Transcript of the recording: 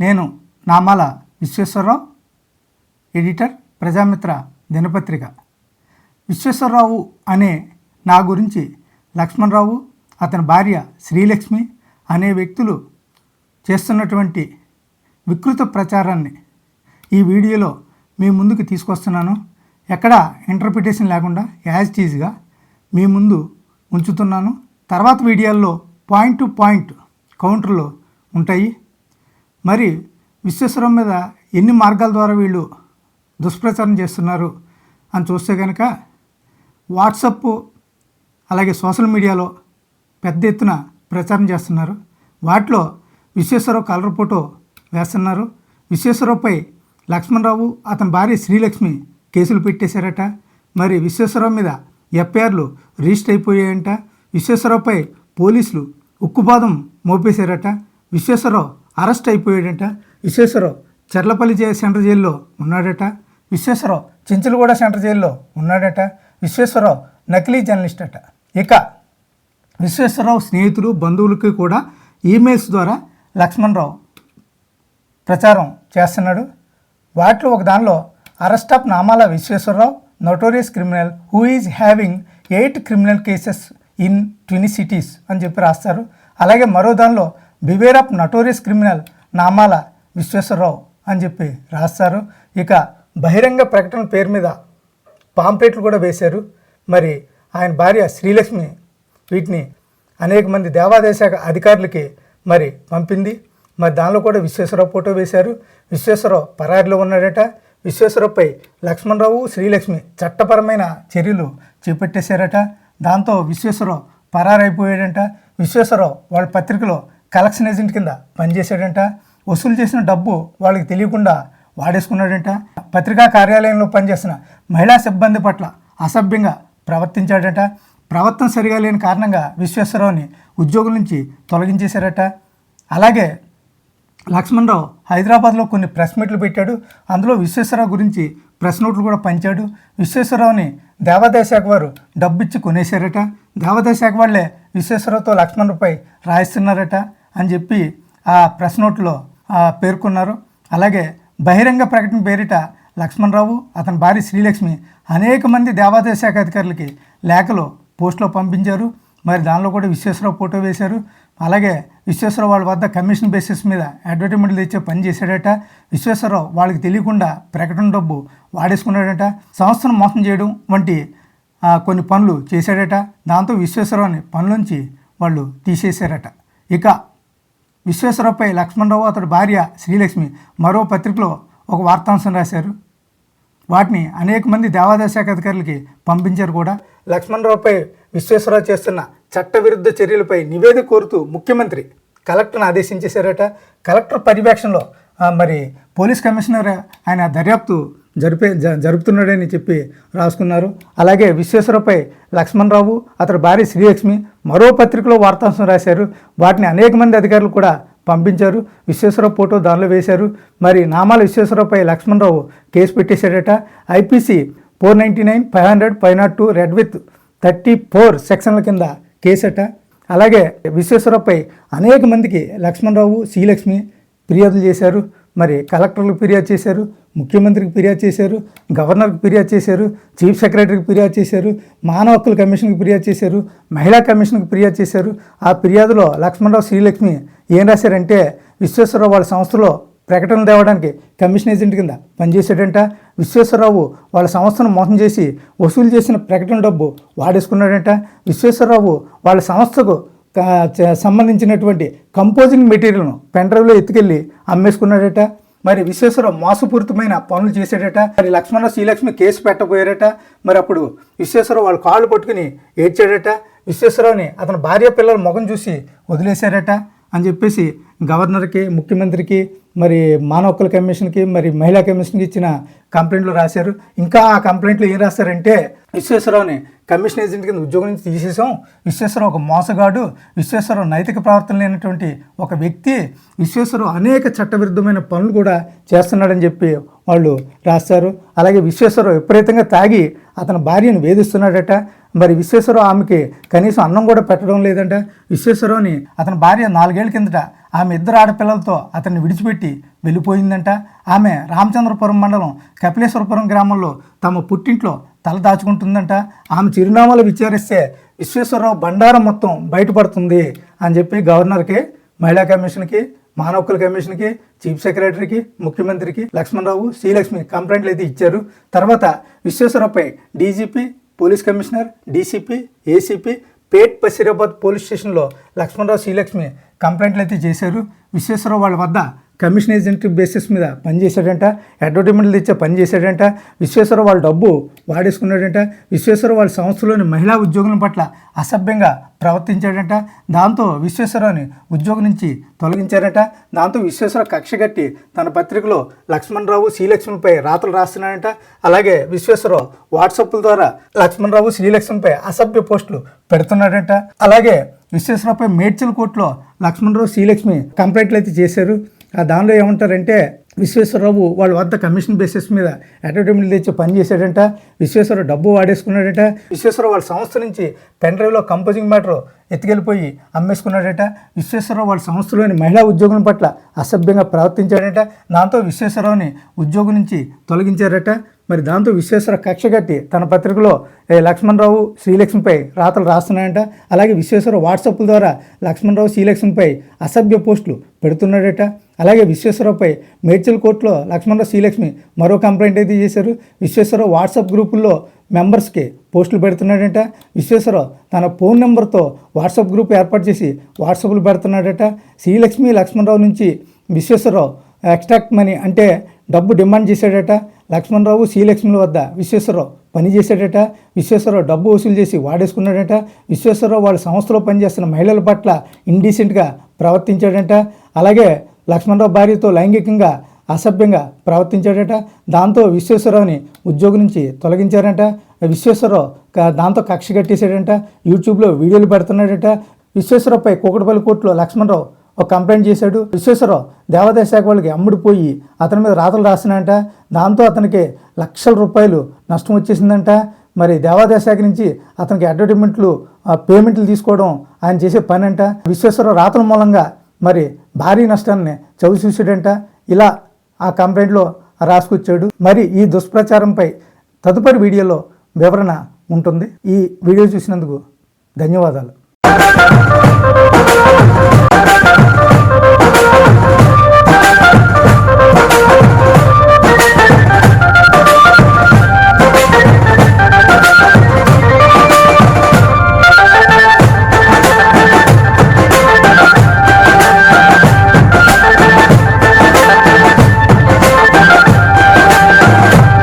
నేను నామాల విశ్వేశ్వరరావు ఎడిటర్ ప్రజామిత్ర దినపత్రిక. విశ్వేశ్వరరావు అనే నా గురించి లక్ష్మణరావు అతని భార్య శ్రీలక్ష్మి అనే వ్యక్తులు చేస్తున్నటువంటి వికృత ప్రచారాన్ని ఈ వీడియోలో మీ ముందుకు తీసుకొస్తున్నాను. ఎక్కడ ఇంటర్ప్రిటేషన్ లేకుండా యాజ్ టీజ్గా మీ ముందు ఉంచుతున్నాను. తర్వాత వీడియోల్లో పాయింట్ టు పాయింట్ కౌంటర్లు ఉంటాయి. మరి విశ్వేశ్వరం మీద ఎన్ని మార్గాల ద్వారా వీళ్ళు దుష్ప్రచారం చేస్తున్నారు అని చూస్తే కనుక వాట్సప్ అలాగే సోషల్ మీడియాలో పెద్ద ఎత్తున ప్రచారం చేస్తున్నారు. వాటిలో విశ్వేశ్వరరావు కలర్ ఫోటో వేస్తున్నారు. విశ్వేశ్వరరావుపై లక్ష్మణరావు అతని భార్య శ్రీలక్ష్మి కేసులు పెట్టేశారట. మరి విశ్వేశ్వరరావు మీద ఎఫ్ఐఆర్లు రిజిస్టర్ అయిపోయాయంట. విశ్వేశ్వరరావుపై పోలీసులు ఉక్కుపాదం మోపేశారట. విశ్వేశ్వరరావు అరెస్ట్ అయిపోయాడట. విశ్వేశ్వరరావు చర్లపల్లి జే సెంట్రల్ జైల్లో ఉన్నాడట. విశ్వేశ్వరరావు చించలగూడ సెంట్రల్ జైల్లో ఉన్నాడట. విశ్వేశ్వరరావు నకిలీ జర్నలిస్ట్ అట ఇక విశ్వేశ్వరరావు స్నేహితులు బంధువులకి కూడా ఈమెయిల్స్ ద్వారా లక్ష్మణరావు ప్రచారం చేస్తున్నాడు. వాటిలో ఒక దానిలో arrest of Namala Visweswararao notorious criminal who is having eight criminal cases in twin cities అని చెప్పి రాస్తారు. అలాగే మరో దానిలో బివేర్ ఆఫ్ నటోరియస్ క్రిమినల్ నామాల విశ్వేశ్వరరావు అని చెప్పి రాస్తారు. ఇక బహిరంగ ప్రకటన పేరు మీద పాంప్లెట్లు కూడా వేశారు. మరి ఆయన భార్య శ్రీలక్ష్మి వీటిని అనేక మంది దేవాదాయ శాఖ అధికారులకి మరి పంపింది. మరి దానిలో కూడా విశ్వేశ్వరరావు ఫోటో వేశారు. విశ్వేశ్వరరావు పరారిలో ఉన్నాడట. విశ్వేశ్వరరావుపై లక్ష్మణరావు శ్రీలక్ష్మి చట్టపరమైన చర్యలు చేపట్టేశారట. దాంతో విశ్వేశ్వరరావు పరారైపోయాడంట. విశ్వేశ్వరరావు వాళ్ళ పత్రికలో కలెక్షన్ ఏజెంట్ కింద పనిచేశాడంట. వసూలు చేసిన డబ్బు వాళ్ళకి తెలియకుండా వాడేసుకున్నాడంట. పత్రికా కార్యాలయంలో పనిచేసిన మహిళా సిబ్బంది పట్ల అసభ్యంగా ప్రవర్తించాడట. ప్రవర్తన సరిగా లేని కారణంగా విశ్వేశ్వరరావుని ఉద్యోగుల నుంచి తొలగించేశారట. అలాగే లక్ష్మణరావు హైదరాబాద్లో కొన్ని ప్రెస్ మీట్లు పెట్టాడు. అందులో విశ్వేశ్వరరావు గురించి ప్రెస్ నోట్లు కూడా పంచాడు. విశ్వేశ్వరరావుని దేవాదాయ శాఖ వారు డబ్బిచ్చి కొనేశారట. దేవాదాయ శాఖ వాళ్ళే విశ్వేశ్వరరావుతో లక్ష్మణరావుపై రాయిస్తున్నారట. అని చెప్పి ఆ ప్రెస్ నోట్లో పేర్కొన్నారు. అలాగే బహిరంగ ప్రకటన పేరిట లక్ష్మణరావు అతని భార్య శ్రీలక్ష్మి అనేక మంది దేవాదాయ శాఖ అధికారులకి లేఖలు పోస్టులో పంపించారు. మరి దానిలో కూడా విశ్వేశ్వరరావు ఫోటో వేశారు. అలాగే విశ్వేశ్వరరావు వాళ్ళ వద్ద కమిషన్ బేసిస్ మీద అడ్వర్టైజ్మెంట్లు తెచ్చే పని చేశాడట. విశ్వేశ్వరరావు వాళ్ళకి తెలియకుండా ప్రకటన డబ్బు వాడేసుకున్నాడట. సంస్థను మోసం చేయడం వంటి కొన్ని పనులు చేశాడట. దాంతో విశ్వేశ్వరరావుని పనులోంచి వాళ్ళు తీసేశారట. ఇక విశ్వేశ్వరరావుపై లక్ష్మణరావు అతడి భార్య శ్రీలక్ష్మి మరో పత్రికలో ఒక వార్తాంశం రాశారు. వాటిని అనేక మంది దేవాదాయ శాఖ అధికారులకి పంపించారు కూడా. లక్ష్మణరావుపై విశ్వేశ్వరరావు చేస్తున్న చట్టవిరుద్ధ చర్యలపై నివేదిక కోరుతూ ముఖ్యమంత్రి కలెక్టర్ను ఆదేశించేశారట. కలెక్టర్ పర్యవేక్షణలో మరి పోలీస్ కమిషనర్ ఆయన దర్యాప్తు జరిపే జ- జరుపుతున్నాడని చెప్పి రాసుకున్నారు. అలాగే విశ్వేశ్వరపై లక్ష్మణరావు అతని భార్య శ్రీలక్ష్మి మరో పత్రికలో వార్తాంశం రాశారు. వాటిని అనేక మంది అధికారులు కూడా పంపించారు. విశ్వేశ్వర ఫోటో దానిలో వేశారు. మరి నామాల విశ్వేశ్వరపై Lakshmanarao case పెట్టేశాడట. IPC four ninety nine five hundred five not two read with thirty four సెక్షన్ల కింద కేసట. అలాగే విశ్వేశ్వరపై అనేక మందికి లక్ష్మణరావు శ్రీలక్ష్మి ఫిర్యాదులు చేశారు. మరి కలెక్టర్లకు ఫిర్యాదు చేశారు. ముఖ్యమంత్రికి ఫిర్యాదు చేశారు. గవర్నర్కి ఫిర్యాదు చేశారు. చీఫ్ సెక్రటరీకి ఫిర్యాదు చేశారు. మానవ హక్కుల కమిషన్కి ఫిర్యాదు చేశారు. మహిళా కమిషన్కి ఫిర్యాదు చేశారు. ఆ ఫిర్యాదులో లక్ష్మణరావు శ్రీలక్ష్మి ఏం రాశారంటే విశ్వేశ్వరరావు వాళ్ళ సంస్థలో ప్రకటనలు తేవడానికి కమిషన్ ఏజెంట్ కింద పనిచేశాడంట. విశ్వేశ్వరరావు వాళ్ళ సంస్థను మోసం చేసి వసూలు చేసిన ప్రకటన డబ్బు వాడేసుకున్నాడంట. విశ్వేశ్వరరావు వాళ్ళ సంస్థకు సంబంధించినటువంటి కంపోజింగ్ మెటీరియల్ను పెన్డ్రైవ్లో ఎత్తుకెళ్ళి అమ్మేసుకున్నాడట. మరి విశ్వేశ్వరరావు మోసపూరితమైన పనులు చేశాడట. మరి లక్ష్మణ శ్రీలక్ష్మి కేసు పెట్టబోయారట. మరి అప్పుడు విశ్వేశ్వరరావు వాళ్ళు కాళ్ళు పట్టుకుని ఏడ్చాడట. విశ్వేశ్వరరావుని అతని భార్య పిల్లల ముఖం చూసి వదిలేశారట. అని చెప్పేసి గవర్నర్కి ముఖ్యమంత్రికి మరి మానవ హక్కుల కమిషన్కి మరి మహిళా కమిషన్కి ఇచ్చిన కంప్లైంట్లు రాశారు. ఇంకా ఆ కంప్లైంట్లు ఏం రాశారంటే విశ్వేశ్వరరావుని కమిషన్ ఏజెంట్ కింద ఉద్యోగం నుంచి తీసేసాం విశ్వేశ్వరరావు ఒక మోసగాడు. విశ్వేశ్వరరావు నైతిక ప్రవర్తన లేనటువంటి ఒక వ్యక్తి. విశ్వేశ్వరరావు అనేక చట్టవిరుద్ధమైన పనులు కూడా చేస్తున్నాడని చెప్పి వాళ్ళు రాస్తారు అలాగే విశ్వేశ్వరరావు విపరీతంగా తాగి అతని భార్యను వేధిస్తున్నాడట. మరి విశ్వేశ్వరరావు ఆమెకి కనీసం అన్నం కూడా పెట్టడం లేదంట విశ్వేశ్వరరావుని అతని భార్య నాలుగేళ్ళ కిందట ఆమె ఇద్దరు ఆడపిల్లలతో అతన్ని విడిచిపెట్టి వెళ్ళిపోయిందంట. ఆమె రామచంద్రపురం మండలం కపిలేశ్వరపురం గ్రామంలో తమ పుట్టింట్లో తల దాచుకుంటుందంట. ఆమె చిరునామాలు విచారిస్తే విశ్వేశ్వరరావు బండారం మొత్తం బయటపడుతుంది అని చెప్పి గవర్నర్కి మహిళా కమిషన్కి మానవ హక్కుల కమిషన్కి చీఫ్ సెక్రటరీకి ముఖ్యమంత్రికి లక్ష్మణరావు శ్రీలక్ష్మి కంప్లైంట్లు అయితే ఇచ్చారు. తర్వాత విశ్వేశ్వరరావుపై DGP police commissioner DCP ACP Pet Basheerabad police స్టేషన్లో లక్ష్మణరావు శ్రీలక్ష్మి కంప్లైంట్లు అయితే చేశారు. విశ్వేశ్వరరావు వాళ్ళ వద్ద కమిషన్ ఏజెంట్ బేసిస్ మీద పనిచేశాడంట అడ్వర్టైజ్మెంట్లు తెచ్చే పని చేశాడంట వాళ్ళ డబ్బు వాడేసుకున్నాడంట విశ్వేశ్వర వాళ్ళ సంస్థలోని మహిళా ఉద్యోగుల పట్ల అసభ్యంగా ప్రవర్తించాడంట దాంతో విశ్వేశ్వరరావుని ఉద్యోగం నుంచి తొలగించారట దాంతో విశ్వేశ్వర కక్ష కట్టి తన పత్రికలో లక్ష్మణరావు శ్రీలక్ష్మిపై రాతలు రాస్తున్నాడంట అలాగే విశ్వేశ్వరరావు వాట్సాప్ల ద్వారా లక్ష్మణరావు శ్రీలక్ష్మిపై అసభ్య పోస్టులు పెడుతున్నాడంట అలాగే విశ్వేశ్వరరావుపై మేడ్చల్ కోర్టులో లక్ష్మణరావు శ్రీలక్ష్మి కంప్లైంట్లు అయితే చేశారు. దానిలో ఏమంటారంటే విశ్వేశ్వరరావు వాళ్ళ వద్ద కమిషన్ బేసిస్ మీద అడ్వర్టైజ్మెంట్ తెచ్చి పనిచేశాడంట విశ్వేశ్వరరావు డబ్బు వాడేసుకున్నాడట విశ్వేశ్వరరావు వాళ్ళ సంస్థ నుంచి పెన్ డ్రైవ్లో కంపోజింగ్ మ్యాటర్ ఎత్తుకెళ్ళిపోయి అమ్మేసుకున్నాడట విశ్వేశ్వరరావు వాళ్ళ సంస్థలోని మహిళా ఉద్యోగుల పట్ల అసభ్యంగా ప్రవర్తించాడట దాంతో విశ్వేశ్వరరావుని ఉద్యోగం నుంచి తొలగించారట. మరి దాంతో విశ్వేశ్వర కక్ష కట్టి తన పత్రికలో ఏ లక్ష్మణరావు శ్రీలక్ష్మిపై రాతలు రాస్తున్నాడంట అలాగే విశ్వేశ్వర వాట్సాప్ల ద్వారా లక్ష్మణరావు శ్రీలక్ష్మిపై అసభ్య పోస్టులు పెడుతున్నాడట. అలాగే విశ్వేశ్వరరావుపై మేడ్చల్ కోర్టులో లక్ష్మణరావు శ్రీలక్ష్మి మరో కంప్లైంట్ అయితే చేశారు. విశ్వేశ్వరరావు వాట్సాప్ గ్రూపుల్లో మెంబర్స్కి పోస్టులు పెడుతున్నాడట. విశ్వేశ్వరరావు తన ఫోన్ నెంబర్తో వాట్సాప్ గ్రూప్ ఏర్పాటు చేసి వాట్సాప్లు పెడుతున్నాడట. శ్రీలక్ష్మి లక్ష్మణరావు నుంచి విశ్వేశ్వరరావు ఎక్స్ట్రాక్ట్ మనీ అంటే డబ్బు డిమాండ్ చేశాడట. లక్ష్మణరావు శ్రీలక్ష్మిల వద్ద విశ్వేశ్వరరావు పని చేశాడట. విశ్వేశ్వరరావు డబ్బు వసూలు చేసి వాడేసుకున్నాడట. విశ్వేశ్వరరావు వాళ్ళ సంస్థలో పనిచేస్తున్న మహిళల పట్ల ఇండీసెంట్గా ప్రవర్తించాడట. అలాగే లక్ష్మణరావు భార్యతో లైంగికంగా అసభ్యంగా ప్రవర్తించాడట. దాంతో విశ్వేశ్వరరావుని ఉద్యోగం నుంచి తొలగించారంట. విశ్వేశ్వరరావు దాంతో కక్ష కట్టేశాడంట. యూట్యూబ్లో వీడియోలు పెడుతున్నాడట. విశ్వేశ్వరరావుపై కూకటపల్లి కోర్టులో లక్ష్మణరావు ఒక కంప్లైంట్ చేశాడు. విశ్వేశ్వరరావు దేవాదాయ శాఖ వాళ్ళకి అమ్ముడిపోయి అతని మీద రాతలు రాసినంట దాంతో అతనికి లక్షల రూపాయలు నష్టం వచ్చేసిందంట. మరి దేవాదాయ శాఖ నుంచి అతనికి అడ్వర్టైజ్మెంట్లు పేమెంట్లు తీసుకోవడం ఆయన చేసే పని అంట విశ్వేశ్వరరావు రాతల మూలంగా మరి భారీ నష్టాన్ని చవిచూసాడంట ఇలా ఆ కంప్లైంట్లో రాసుకొచ్చాడు. మరి ఈ దుష్ప్రచారంపై తదుపరి వీడియోలో వివరణ ఉంటుంది. ఈ వీడియో చూసినందుకు ధన్యవాదాలు.